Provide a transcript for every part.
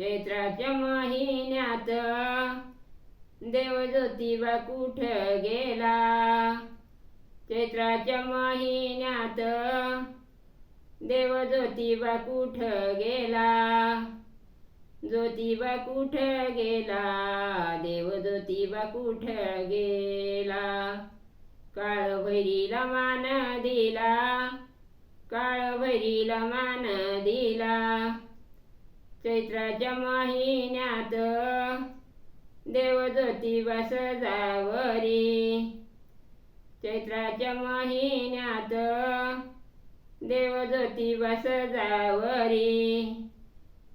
चैत्राच्या महिन्यात देव ज्योतिबा कुठ गेला? चैत्राच्या महिन्यात देव ज्योतिबा कुठ गेला? ज्योतिबा कुठ गेला? देव ज्योतिबा कुठ गेला? काळ भैरीला मान दिला. काळ भैरीला मान दिला. चैत्राच्या महिन्यात देवज्योती ज्योतिबा जावरी चैत्राच्या महिन्यात देव ज्योतिबा ज्योती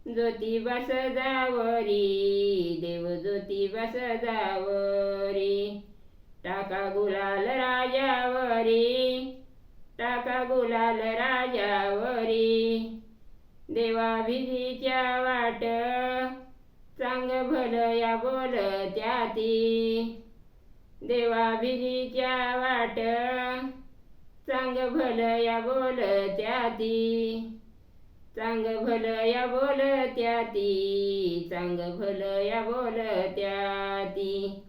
ज्योतिबा जावरी देव ज्योतिबा टाका गुलाल राजावरी टाका गुलाल राजावरी. देवा भिजीच्या वाट. चांग भलया बोल त्याती. देवा भिजीच्या वाट. चांग भलया बोल त्याती. चांग भलया बोल त्याती. चांग भलया बोल त्याती.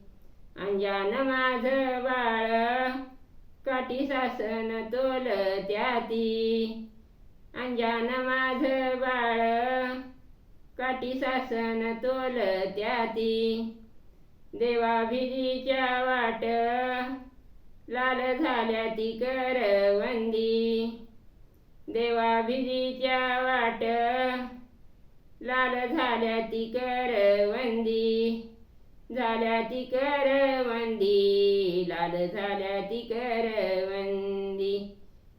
अंजान माझ बाळ. काठी सासन तोल त्याती. अंजान माझ बाळ. काठी सासन तोल त्याती देवा भिजीच्या वाट. लाल झाल्या ती करवंदी. देवा भिजीच्या वाट. लाल झाल्या ती करवंदी. झाल्या ती करवंदी. लाल झाल्या ती करवंदी.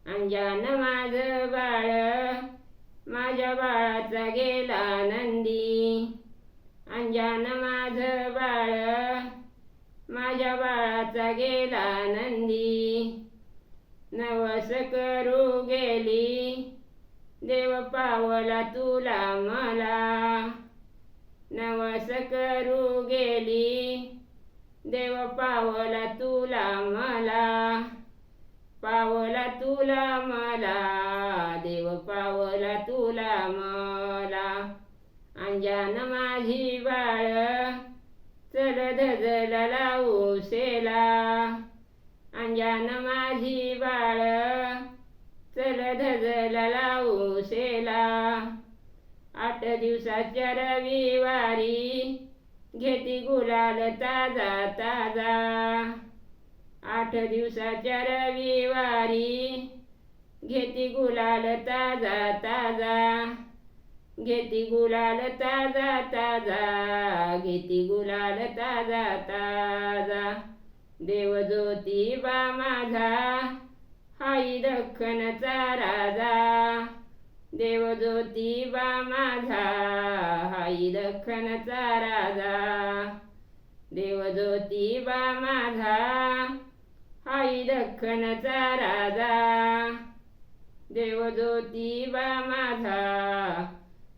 अंजान माझ बाळ माझ्या बाळाचा आनंदी अंजान माझ बाळ माझ्या बाळाचा गेला नंदी. नवस करू गेली देव पावला तुला मला. नवस करू गेली देव पावला तुला मला. पावला तुला मला देव पावला तुला मला. अंजान माझी बाळ चल धजल लावू सेला अंजान माझी बाळ चल धजल लावू सेला आठ दिवसाच्या रविवारी घेती गुलाल ताजा ताजा. आठ दिवसाच्या रविवारी घेती गुलाल ताजा ताजा. घेती गुलाल ताजा ताजा घेती गुलाल ताजा ताजा देव माझा हाई दख्खनचा राजा देव माझा हाई दख्खनचा राजा देव माझा हाई दख्खनचा राजा देव माझा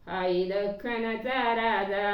आई दख्खनचा राजा